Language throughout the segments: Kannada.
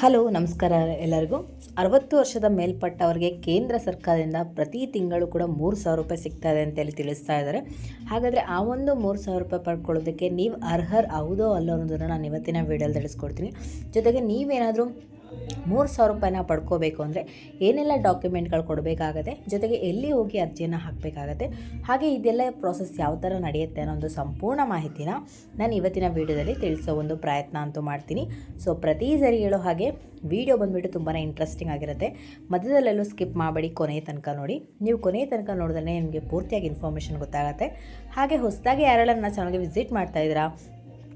ಹಲೋ, ನಮಸ್ಕಾರ ಎಲ್ಲರಿಗೂ. ಅರವತ್ತು ವರ್ಷದ ಮೇಲ್ಪಟ್ಟವರಿಗೆ ಕೇಂದ್ರ ಸರ್ಕಾರದಿಂದ ಪ್ರತಿ ತಿಂಗಳು ಕೂಡ ಮೂರು ಸಾವಿರ ರೂಪಾಯಿ ಸಿಗ್ತಾ ಇದೆ ಅಂತೇಳಿ ತಿಳಿಸ್ತಾ ಇದ್ದಾರೆ. ಹಾಗಾದರೆ ಆ ಒಂದು ಮೂರು ಸಾವಿರ ರೂಪಾಯಿ ಪಡ್ಕೊಳ್ಳೋದಕ್ಕೆ ನೀವು ಅರ್ಹರ್ ಹೌದೋ ಅಲ್ಲೋ ಅನ್ನೋದನ್ನು ನಾನು ಇವತ್ತಿನ ವೀಡಿಯೋಲಿ ತಿಳಿಸ್ಕೊಡ್ತೀನಿ. ಜೊತೆಗೆ ನೀವೇನಾದರೂ ಮೂರು ಸಾವಿರ ರೂಪಾಯಿನ ಪಡ್ಕೋಬೇಕು ಅಂದರೆ ಏನೆಲ್ಲ ಡಾಕ್ಯುಮೆಂಟ್ಗಳು ಕೊಡಬೇಕಾಗತ್ತೆ, ಜೊತೆಗೆ ಎಲ್ಲಿ ಹೋಗಿ ಅರ್ಜಿಯನ್ನು ಹಾಕಬೇಕಾಗತ್ತೆ, ಹಾಗೆ ಇದೆಲ್ಲ ಪ್ರಾಸೆಸ್ ಯಾವ ಥರ ನಡೆಯುತ್ತೆ ಅನ್ನೋ ಒಂದು ಸಂಪೂರ್ಣ ಮಾಹಿತಿನ ನಾನು ಇವತ್ತಿನ ವೀಡಿಯೋದಲ್ಲಿ ತಿಳಿಸೋ ಒಂದು ಪ್ರಯತ್ನ ಅಂತೂ ಮಾಡ್ತೀನಿ. ಸೊ ಪ್ರತಿ ಸರಿ ಹೇಳೋ ಹಾಗೆ ವಿಡಿಯೋ ಬಂದುಬಿಟ್ಟು ತುಂಬಾ ಇಂಟ್ರೆಸ್ಟಿಂಗ್ ಆಗಿರುತ್ತೆ. ಮಧ್ಯದಲ್ಲೆಲ್ಲೂ ಸ್ಕಿಪ್ ಮಾಡಬೇಡಿ ಕೊನೆಯ ತನಕ ನೋಡಿ. ನೀವು ಕೊನೆಯ ತನಕ ನೋಡಿದ್ರೆ ನಿಮಗೆ ಪೂರ್ತಿಯಾಗಿ ಇನ್ಫಾರ್ಮೇಷನ್ ಗೊತ್ತಾಗುತ್ತೆ. ಹಾಗೆ ಹೊಸದಾಗಿ ಯಾರೆಲ್ಲ ನನ್ನ ಚಾನಲ್ಗೆ ವಿಸಿಟ್ ಮಾಡ್ತಾ ಇದ್ದೀರಾ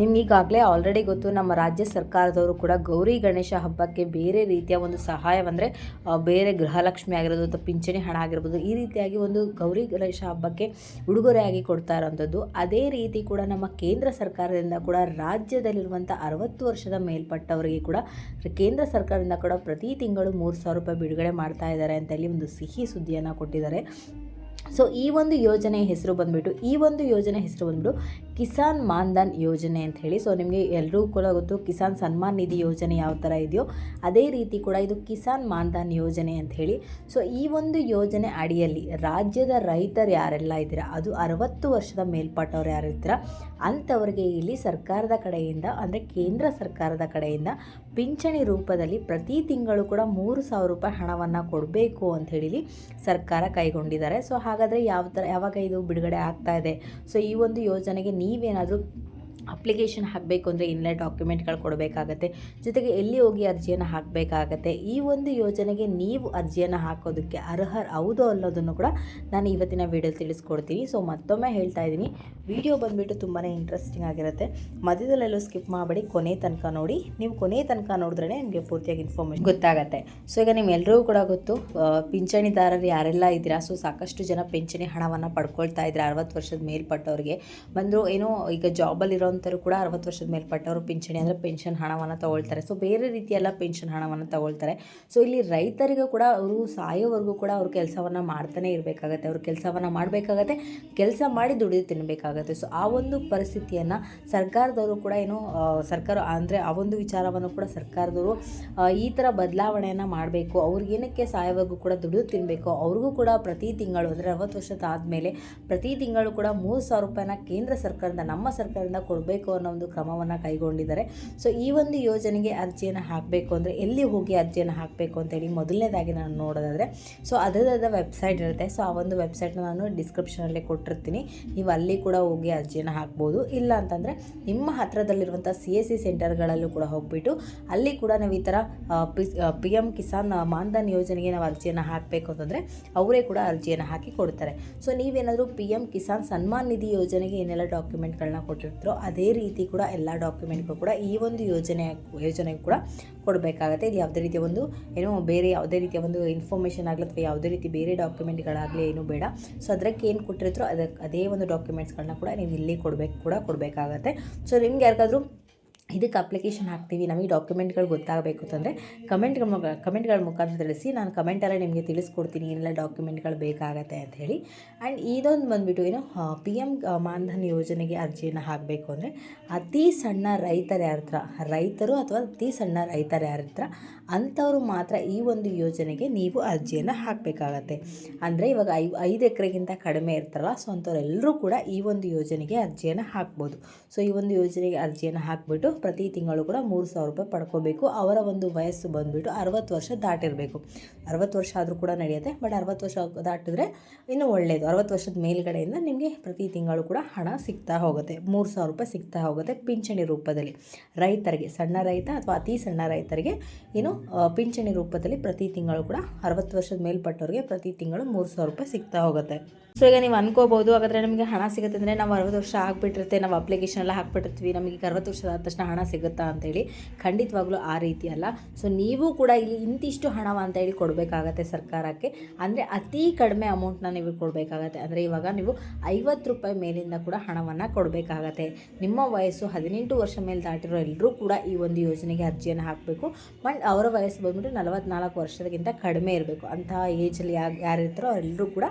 ನಿಮ್ಗೆ ಈಗಾಗಲೇ ಆಲ್ರೆಡಿ ಗೊತ್ತು, ನಮ್ಮ ರಾಜ್ಯ ಸರ್ಕಾರದವರು ಕೂಡ ಗೌರಿ ಗಣೇಶ ಹಬ್ಬಕ್ಕೆ ಬೇರೆ ರೀತಿಯ ಒಂದು ಸಹಾಯವಂದರೆ ಬೇರೆ ಗೃಹಲಕ್ಷ್ಮಿ ಆಗಿರೋದು ಅಥವಾ ಪಿಂಚಣಿ ಹಣ ಆಗಿರ್ಬೋದು, ಈ ರೀತಿಯಾಗಿ ಒಂದು ಗೌರಿ ಗಣೇಶ ಹಬ್ಬಕ್ಕೆ ಉಡುಗೊರೆಯಾಗಿ ಕೊಡ್ತಾ ಇರೋವಂಥದ್ದು ಅದೇ ರೀತಿ ಕೂಡ ನಮ್ಮ ಕೇಂದ್ರ ಸರ್ಕಾರದಿಂದ ಕೂಡ ರಾಜ್ಯದಲ್ಲಿರುವಂಥ ಅರವತ್ತು ವರ್ಷದ ಮೇಲ್ಪಟ್ಟವರಿಗೆ ಕೂಡ ಕೇಂದ್ರ ಸರ್ಕಾರದಿಂದ ಕೂಡ ಪ್ರತಿ ತಿಂಗಳು ಮೂರು ಸಾವಿರ ರೂಪಾಯಿ ಬಿಡುಗಡೆ ಮಾಡ್ತಾ ಇದ್ದಾರೆ ಅಂತ ಹೇಳಿ ಒಂದು ಸಿಹಿ ಸುದ್ದಿಯನ್ನು ಕೊಟ್ಟಿದ್ದಾರೆ. ಸೊ ಈ ಒಂದು ಯೋಜನೆ ಹೆಸರು ಬಂದುಬಿಟ್ಟು, ಈ ಒಂದು ಯೋಜನೆ ಹೆಸರು ಬಂದುಬಿಟ್ಟು ಕಿಸಾನ್ ಮಾನ್ಧನ್ ಯೋಜನೆ ಅಂತ ಹೇಳಿ. ಸೊ ನಿಮಗೆ ಎಲ್ಲರೂ ಕೂಡ ಗೊತ್ತು, ಕಿಸಾನ್ ಸನ್ಮಾನ್ ನಿಧಿ ಯೋಜನೆ ಯಾವ ಥರ ಇದೆಯೋ, ಅದೇ ರೀತಿ ಕೂಡ ಇದು ಕಿಸಾನ್ ಮಾನ್ಧನ್ ಯೋಜನೆ ಅಂತ ಹೇಳಿ. ಸೊ ಈ ಒಂದು ಯೋಜನೆ ಅಡಿಯಲ್ಲಿ ರಾಜ್ಯದ ರೈತರು ಯಾರೆಲ್ಲ ಇದ್ದೀರಾ, ಅದು ಅರವತ್ತು ವರ್ಷದ ಮೇಲ್ಪಟ್ಟವ್ರು ಯಾರು ಇದ್ದೀರ ಅಂಥವ್ರಿಗೆ ಇಲ್ಲಿ ಸರ್ಕಾರದ ಕಡೆಯಿಂದ, ಅಂದರೆ ಕೇಂದ್ರ ಸರ್ಕಾರದ ಕಡೆಯಿಂದ ಪಿಂಚಣಿ ರೂಪದಲ್ಲಿ ಪ್ರತಿ ತಿಂಗಳು ಕೂಡ ಮೂರು ಸಾವಿರ ರೂಪಾಯಿ ಹಣವನ್ನು ಕೊಡಬೇಕು ಅಂತ ಹೇಳಿ ಸರ್ಕಾರ ಕೈಗೊಂಡಿದ್ದಾರೆ. ಸೊ ಹಾಗಾದರೆ ಯಾವ ಥರ ಯಾವಾಗ ಇದು ಬಿಡುಗಡೆ ಆಗ್ತಾ ಇದೆ? ಸೊ ಈ ಒಂದು ಯೋಜನೆಗೆ ನೀವೇನಾದರೂ ಅಪ್ಲಿಕೇಶನ್ ಹಾಕಬೇಕು ಅಂದರೆ ಏನೆಲ್ಲ ಡಾಕ್ಯುಮೆಂಟ್ಗಳು ಕೊಡಬೇಕಾಗತ್ತೆ. ಜೊತೆಗೆ ಎಲ್ಲಿ ಹೋಗಿ ಅರ್ಜಿಯನ್ನು ಹಾಕಬೇಕಾಗತ್ತೆ. ಈ ಒಂದು ಯೋಜನೆಗೆ ನೀವು ಅರ್ಜಿಯನ್ನು ಹಾಕೋದಕ್ಕೆ ಅರ್ಹ ಹೌದು ಅನ್ನೋದನ್ನು ಕೂಡ ನಾನು ಇವತ್ತಿನ ವೀಡಿಯೋ ತಿಳಿಸ್ಕೊಡ್ತೀನಿ. ಸೊ ಮತ್ತೊಮ್ಮೆ ಹೇಳ್ತಾ ಇದ್ದೀನಿ. ವಿಡಿಯೋ ಬಂದುಬಿಟ್ಟು ತುಂಬಾ ಇಂಟ್ರೆಸ್ಟಿಂಗ್ ಆಗಿರುತ್ತೆ. ಮಧ್ಯದಲ್ಲೆಲ್ಲೂ ಸ್ಕಿಪ್ ಮಾಡಬೇಡಿ. ಕೊನೆ ತನಕ ನೋಡಿ. ನೀವು ಕೊನೆ ತನಕ ನೋಡಿದ್ರೆ ನಿಮಗೆ ಪೂರ್ತಿಯಾಗಿ ಇನ್ಫಾರ್ಮೇಷನ್ ಗೊತ್ತಾಗತ್ತೆ. ಸೊ ಈಗ ನಿಮ್ಮೆಲ್ಲರಿಗೂ ಕೂಡ ಗೊತ್ತು ಪಿಂಚಣಿದಾರರು ಯಾರೆಲ್ಲ ಇದ್ದೀರಾ? ಸೊ ಸಾಕಷ್ಟು ಜನ ಪಿಂಚಣಿ ಹಣವನ್ನು ಪಡ್ಕೊಳ್ತಾ ಇದ್ದಾರೆ. ಅರವತ್ತು ವರ್ಷದ ಮೇಲ್ಪಟ್ಟವ್ರಿಗೆ. ಬಂದರು ಏನೋ ಈಗ ಜಾಬಲ್ಲಿರೋಂಥವ್ರು ಕೂಡ ಅರವತ್ತು ವರ್ಷದ ಮೇಲ್ಪಟ್ಟವರು ಪಿಂಚಣಿ ಅಂದರೆ ಪೆನ್ಷನ್ ಹಣವನ್ನು ತಗೊಳ್ತಾರೆ. ಸೊ ಬೇರೆ ರೀತಿಯೆಲ್ಲ ಪೆನ್ಷನ್ ಹಣವನ್ನು ತಗೊಳ್ತಾರೆ. ಸೊ ಇಲ್ಲಿ ರೈತರಿಗೂ ಕೂಡ ಅವರು ಸಾಯೋವರೆಗೂ ಕೂಡ ಅವ್ರ ಕೆಲಸವನ್ನು ಮಾಡ್ತಾನೆ ಇರಬೇಕಾಗತ್ತೆ. ಅವ್ರ ಕೆಲಸವನ್ನು ಮಾಡಬೇಕಾಗತ್ತೆ. ಕೆಲಸ ಮಾಡಿ ದುಡಿದು ತಿನ್ನಬೇಕಾಗತ್ತೆ ಸೊ ಆ ಒಂದು ಪರಿಸ್ಥಿತಿಯನ್ನು ಸರ್ಕಾರದವರು ಕೂಡ ಏನು ಸರ್ಕಾರ ಅಂದರೆ ಆ ಒಂದು ವಿಚಾರವನ್ನು ಕೂಡ ಸರ್ಕಾರದವರು ಈ ಥರ ಬದಲಾವಣೆಯನ್ನು ಮಾಡಬೇಕು. ಅವ್ರಿಗೇನಕ್ಕೆ ಸಾಯೋವರೆಗೂ ಕೂಡ ದುಡಿದು ತಿನ್ನಬೇಕು ಅವ್ರಿಗೂ ಕೂಡ ಪ್ರತಿ ತಿಂಗಳು ಅಂದರೆ ಅರವತ್ತು ವರ್ಷದ ಆದಮೇಲೆ ಪ್ರತಿ ತಿಂಗಳು ಕೂಡ ಮೂರು ಸಾವಿರ ರೂಪಾಯಿನ ಕೇಂದ್ರ ಸರ್ಕಾರದಿಂದ, ನಮ್ಮ ಸರ್ಕಾರದಿಂದ ಕೊಡಬೇಕು ಅನ್ನೋ ಒಂದು ಕ್ರಮವನ್ನು ಕೈಗೊಂಡಿದ್ದಾರೆ. ಸೊ ಈ ಒಂದು ಯೋಜನೆಗೆ ಅರ್ಜಿಯನ್ನು ಹಾಕಬೇಕು ಅಂದರೆ ಎಲ್ಲಿ ಹೋಗಿ ಅರ್ಜಿಯನ್ನು ಹಾಕಬೇಕು ಅಂತೇಳಿ ಮೊದಲನೇದಾಗಿ ನಾನು ನೋಡೋದಾದರೆ ಸೊ ಅದರದಾದ ವೆಬ್ಸೈಟ್ ಇರುತ್ತೆ. ಸೊ ಆ ಒಂದು ವೆಬ್ಸೈಟ್ನ ನಾನು ಡಿಸ್ಕ್ರಿಪ್ಷನಲ್ಲಿ ಕೊಟ್ಟಿರ್ತೀನಿ. ನೀವು ಅಲ್ಲಿ ಕೂಡ ಹೋಗಿ ಅರ್ಜಿಯನ್ನು ಹಾಕ್ಬೋದು. ಇಲ್ಲ ಅಂತಂದರೆ ನಿಮ್ಮ ಹತ್ತಿರದಲ್ಲಿರುವಂಥ ಸಿ ಎಸ್ ಸಿ ಸೆಂಟರ್ಗಳಲ್ಲೂ ಕೂಡ ಹೋಗ್ಬಿಟ್ಟು ಅಲ್ಲಿ ಕೂಡ ನಾವು ಈ ಥರ ಪಿ ಎಂ ಕಿಸಾನ್ ಮಾನ್ಧನ್ ಯೋಜನೆಗೆ ನಾವು ಅರ್ಜಿಯನ್ನು ಹಾಕಬೇಕು ಅಂತಂದರೆ ಅವರೇ ಕೂಡ ಅರ್ಜಿಯನ್ನು ಹಾಕಿ ಕೊಡ್ತಾರೆ. ಸೊ ನೀವೇನಾದರೂ ಪಿ ಎಂ ಕಿಸಾನ್ ಸನ್ಮಾನ್ ನಿಧಿ ಯೋಜನೆಗೆ ಏನೆಲ್ಲ ಡಾಕ್ಯುಮೆಂಟ್ಗಳನ್ನ ಕೊಟ್ಟಿರ್ತೀರೋ ಅದೇ ರೀತಿ ಕೂಡ ಎಲ್ಲ ಡಾಕ್ಯುಮೆಂಟ್ಗೂ ಕೂಡ ಈ ಒಂದು ಯೋಜನೆ ಯೋಜನೆ ಕೂಡ ಕೊಡಬೇಕಾಗತ್ತೆ. ಇಲ್ಲಿ ಯಾವುದೇ ರೀತಿಯ ಒಂದು ಏನೋ ಬೇರೆ ಯಾವುದೇ ರೀತಿಯ ಒಂದು ಇನ್ಫಾರ್ಮೇಷನ್ ಆಗಲಿ ಅಥವಾ ಯಾವುದೇ ರೀತಿ ಬೇರೆ ಡಾಕ್ಯುಮೆಂಟ್ಗಳಾಗಲಿ ಏನೂ ಬೇಡ. ಸೊ ಅದಕ್ಕೆ ಏನು ಕೊಟ್ಟಿರ್ತಾರೋ ಅದಕ್ಕೆ ಅದೇ ಒಂದು ಡಾಕ್ಯುಮೆಂಟ್ಸ್ಗಳನ್ನ ಕೂಡ ನೀವು ಇಲ್ಲಿ ಕೊಡಬೇಕು, ಕೂಡ ಕೊಡಬೇಕಾಗತ್ತೆ. ಸೊ ನಿಮ್ಗೆ ಯಾರಿಗಾದ್ರೂ ಇದಕ್ಕೆ ಅಪ್ಲಿಕೇಶನ್ ಹಾಕ್ತೀವಿ, ನಮಗೆ ಡಾಕ್ಯುಮೆಂಟ್ಗಳು ಗೊತ್ತಾಗಬೇಕು ಅಂತಂದರೆ ಕಮೆಂಟ್ ಕಮೆಂಟ್ಗಳ ಮುಖಾಂತರ ತಿಳಿಸಿ ನಾನು ಕಮೆಂಟಲ್ಲೇ ನಿಮಗೆ ತಿಳಿಸ್ಕೊಡ್ತೀನಿ, ಏನೆಲ್ಲ ಡಾಕ್ಯುಮೆಂಟ್ಗಳು ಬೇಕಾಗತ್ತೆ ಅಂತ ಹೇಳಿ. ಆ್ಯಂಡ್ ಇದೊಂದು ಬಂದುಬಿಟ್ಟು ಏನು ಪಿ ಎಂ ಮಾನ್ಧನ್ ಯೋಜನೆಗೆ ಅರ್ಜಿಯನ್ನು ಹಾಕಬೇಕು ಅಂದರೆ ಅತಿ ಸಣ್ಣ ರೈತರ ಯಾರತ್ರ ರೈತರು ಅಥವಾ ಅತಿ ಸಣ್ಣ ರೈತರ ಯಾರತ್ರ ಅಂಥವರು ಮಾತ್ರ ಈ ಒಂದು ಯೋಜನೆಗೆ ನೀವು ಅರ್ಜಿಯನ್ನು ಹಾಕಬೇಕಾಗತ್ತೆ. ಅಂದರೆ ಇವಾಗ ಐ, ಐದು ಎಕರೆಗಿಂತ ಕಡಿಮೆ ಇರ್ತಾರಲ್ಲ, ಸೊ ಅಂಥವ್ರೆಲ್ಲರೂ ಕೂಡ ಈ ಒಂದು ಯೋಜನೆಗೆ ಅರ್ಜಿಯನ್ನು ಹಾಕ್ಬೋದು. ಸೊ ಈ ಒಂದು ಯೋಜನೆಗೆ ಅರ್ಜಿಯನ್ನು ಹಾಕಿಬಿಟ್ಟು ಪ್ರತಿ ತಿಂಗಳು ಕೂಡ ಮೂರು ಸಾವಿರ ರೂಪಾಯಿ ಪಡ್ಕೋಬೇಕು. ಅವರ ಒಂದು ವಯಸ್ಸು ಬಂದುಬಿಟ್ಟು ಅರವತ್ತು ವರ್ಷ ದಾಟಿರಬೇಕು. ಅರವತ್ತು ವರ್ಷ ಆದರೂ ಕೂಡ ನಡೆಯುತ್ತೆ, ಬಟ್ ಅರವತ್ತು ವರ್ಷ ದಾಟಿದ್ರೆ ಇನ್ನೂ ಒಳ್ಳೆಯದು ಅರವತ್ತು ವರ್ಷದ ಮೇಲ್ಗಡೆಯಿಂದ ನಿಮಗೆ ಪ್ರತಿ ತಿಂಗಳು ಕೂಡ ಹಣ ಸಿಗ್ತಾ ಹೋಗುತ್ತೆ. ಮೂರು ಸಾವಿರ ರೂಪಾಯಿ ಸಿಗ್ತಾ ಹೋಗುತ್ತೆ ಪಿಂಚಣಿ ರೂಪದಲ್ಲಿ. ರೈತರಿಗೆ, ಸಣ್ಣ ರೈತ ಅಥವಾ ಅತಿ ಸಣ್ಣ ರೈತರಿಗೆ ಏನು ಪಿಂಚಣಿ ರೂಪದಲ್ಲಿ ಪ್ರತಿ ತಿಂಗಳು ಕೂಡ ಅರವತ್ತು ವರ್ಷದ ಮೇಲ್ಪಟ್ಟವ್ರಿಗೆ ಪ್ರತಿ ತಿಂಗಳು ಮೂರು ಸಾವಿರ ರೂಪಾಯಿ ಸಿಗ್ತಾ ಹೋಗುತ್ತೆ. ಸೊ ಈಗ ನೀವು ಅನ್ಕೋಬಹುದು, ಹಾಗಾದರೆ ನಮಗೆ ಹಣ ಸಿಗುತ್ತೆ ಅಂದರೆ ನಾವು ಅರವತ್ತು ವರ್ಷ ಆಗಿಬಿಟ್ಟಿರುತ್ತೆ, ನಾವು ಅಪ್ಲಿಕೇಶನ್ ಎಲ್ಲ ಹಾಕ್ಬಿಟ್ಟಿರ್ತೀವಿ, ನಮಗೆ ಅರವತ್ತು ವರ್ಷ ಆದ ತಕ್ಷಣ ಹಣ ಸಿಗುತ್ತಾ ಅಂತೇಳಿ ಖಂಡಿತವಾಗ್ಲೂ ಆ ರೀತಿ ಅಲ್ಲ. ಸೊ ನೀವು ಕೂಡ ಇಲ್ಲಿ ಇಂತಿಷ್ಟು ಹಣವ ಅಂತೇಳಿ ಕೊಡಬೇಕಾಗತ್ತೆ ಸರ್ಕಾರಕ್ಕೆ. ಅಂದರೆ ಅತಿ ಕಡಿಮೆ ಅಮೌಂಟ್ನ ನೀವು ಕೊಡಬೇಕಾಗತ್ತೆ. ಅಂದರೆ ಇವಾಗ ನೀವು ಐವತ್ತು ರೂಪಾಯಿ ಮೇಲಿಂದ ಕೂಡ ಹಣವನ್ನು ಕೊಡಬೇಕಾಗತ್ತೆ. ನಿಮ್ಮ ವಯಸ್ಸು ಹದಿನೆಂಟು ವರ್ಷ ಮೇಲೆ ದಾಟಿರೋ ಎಲ್ಲರೂ ಕೂಡ ಈ ಒಂದು ಯೋಜನೆಗೆ ಅರ್ಜಿಯನ್ನು ಹಾಕಬೇಕು. ಬಟ್ ಅವರ ವಯಸ್ಸು ಬಂದ್ಬಿಟ್ಟು ನಲವತ್ನಾಲ್ಕು ವರ್ಷದಕ್ಕಿಂತ ಕಡಿಮೆ ಇರಬೇಕು. ಅಂತಹ ಏಜಲ್ಲಿ ಯಾರು ಯಾರಿರ್ತಾರೋ ಅವರೆಲ್ಲರೂ ಕೂಡ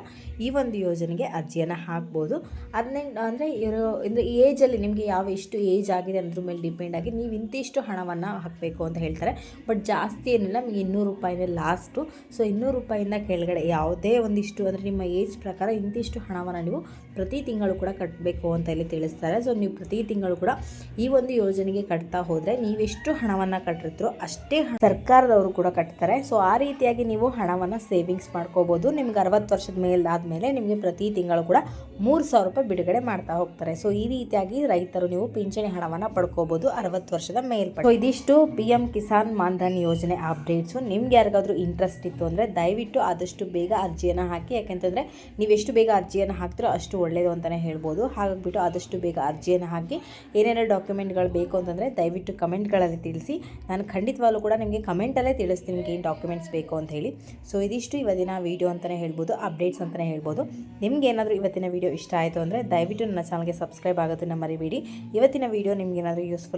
ಈ ಒಂದು ಯೋಜನೆಗೆ ಅರ್ಜಿಯನ್ನು ಹಾಕ್ಬೋದು. ಹದಿನೆಂಟು ಅಂದರೆ ಇರೋ ಅಂದರೆ ಏಜಲ್ಲಿ ನಿಮಗೆ ಯಾವ ಎಷ್ಟು ಏಜ್ ಆಗಿದೆ ಅದ್ರ ಮೇಲೆ ಡಿಪೆಂಡ್ ಆಗಿ ನೀವು ಇಂತಿಷ್ಟು ಹಣವನ್ನು ಹಾಕಬೇಕು ಅಂತ ಹೇಳ್ತಾರೆ. ಬಟ್ ಜಾಸ್ತಿ ಏನಿಲ್ಲ, ನಮಗೆ ಇನ್ನೂರು ರೂಪಾಯಿನೇ ಲಾಸ್ಟು. ಸೊ, ಇನ್ನೂರು ರೂಪಾಯಿಂದ ಕೆಳಗಡೆ ಯಾವುದೇ ಒಂದಿಷ್ಟು, ಅಂದರೆ ನಿಮ್ಮ ಏಜ್ ಪ್ರಕಾರ ಇಂತಿಷ್ಟು ಹಣವನ್ನು ನೀವು ಪ್ರತಿ ತಿಂಗಳು ಕೂಡ ಕಟ್ಟಬೇಕು ಅಂತ ಇಲ್ಲಿ ತಿಳಿಸ್ತಾರೆ. ಸೊ, ನೀವು ಪ್ರತಿ ತಿಂಗಳು ಕೂಡ ಈ ಒಂದು ಯೋಜನೆಗೆ ಕಟ್ತಾ ಹೋದರೆ ನೀವೆಷ್ಟು ಹಣವನ್ನು ಕಟ್ಟಿರ್ತೀರೋ ಅಷ್ಟೇ ಸರ್ಕಾರದವರು ಕೂಡ ಕಟ್ತಾರೆ. ಸೊ, ಆ ರೀತಿಯಾಗಿ ನೀವು ಹಣವನ್ನು ಸೇವಿಂಗ್ಸ್ ಮಾಡ್ಕೋಬೋದು. ನಿಮ್ಗೆ ಅರವತ್ತು ವರ್ಷದ ಮೇಲಾದಮೇಲೆ ನಿಮಗೆ ಪ್ರತಿ ತಿಂಗಳು ಕೂಡ ಮೂರು ಸಾವಿರ ರೂಪಾಯಿ ಬಿಡುಗಡೆ ಮಾಡ್ತಾ ಹೋಗ್ತಾರೆ. ಸೊ, ಈ ರೀತಿಯಾಗಿ ರೈತರು ನೀವು ಪಿಂಚಣಿ ಹಣವನ್ನು ಪಡ್ಕೋಬೋದು. ಅರವತ್ತು ವರ್ಷದ ಮೇಲ್ಪಟ್ಟು ಇದಿಷ್ಟು ಪಿ ಎಂ ಕಿಸಾನ್ ಮಾನ್ಧನ್ ಯೋಜನೆ ಅಪ್ಡೇಟ್ಸು ನಿಮ್ಗೆ ಯಾರಿಗಾದ್ರೂ ಇಂಟ್ರೆಸ್ಟ್ ಇತ್ತು ಅಂದರೆ ದಯವಿಟ್ಟು ಆದಷ್ಟು ಬೇಗ ಅರ್ಜಿಯನ್ನು ಹಾಕಿ. ಯಾಕೆಂತಂದರೆ ನೀವು ಎಷ್ಟು ಬೇಗ ಅರ್ಜಿಯನ್ನು ಹಾಕ್ತಿರೋ ಅಷ್ಟು ಒಳ್ಳೆಯದು ಅಂತಲೇ ಹೇಳ್ಬೋದು. ಹಾಗಾಗಿಬಿಟ್ಟು ಆದಷ್ಟು ಬೇಗ ಅರ್ಜಿಯನ್ನು ಹಾಕಿ. ಏನೇನೋ ಡಾಕ್ಯುಮೆಂಟ್ಗಳು ಬೇಕು ಅಂತಂದರೆ ದಯವಿಟ್ಟು ಕಮೆಂಟ್ಗಳಲ್ಲಿ ತಿಳಿಸಿ. ನಾನು ಖಂಡಿತವಾಗ್ಲೂ ಕೂಡ ನಿಮಗೆ ಕಮೆಂಟಲ್ಲೇ ತಿಳಿಸ್ತೀನಿ ನಿಮಗೆ ಏನು ಡಾಕ್ಯುಮೆಂಟ್ಸ್ ಬೇಕು ಅಂತ ಹೇಳಿ. ಸೊ ಇದಿಷ್ಟು ಇವತ್ತಿನ ವೀಡಿಯೋ ಅಂತಲೇ ಹೇಳ್ಬೋದು ಅಪ್ಡೇಟ್ಸ್ ಅಂತಲೇ ಹೇಳ್ಬೋದು. ನಿಮ್ಗೆ ಏನಾದರೂ ಇವತ್ತಿನ ವೀಡಿಯೋ ಇಷ್ಟ ಆಯಿತು ಅಂದರೆ ದಯವಿಟ್ಟು ನನ್ನ ಚಾನಲ್ಗೆ ಸಬ್ಸ್ಕ್ರೈಬ್ ಆಗೋದನ್ನು ಮರಿಬೇಡಿ. ಇವತ್ತಿನ ವೀಡಿಯೋ ನಿಮ್ಗೆ ಏನಾದರೂ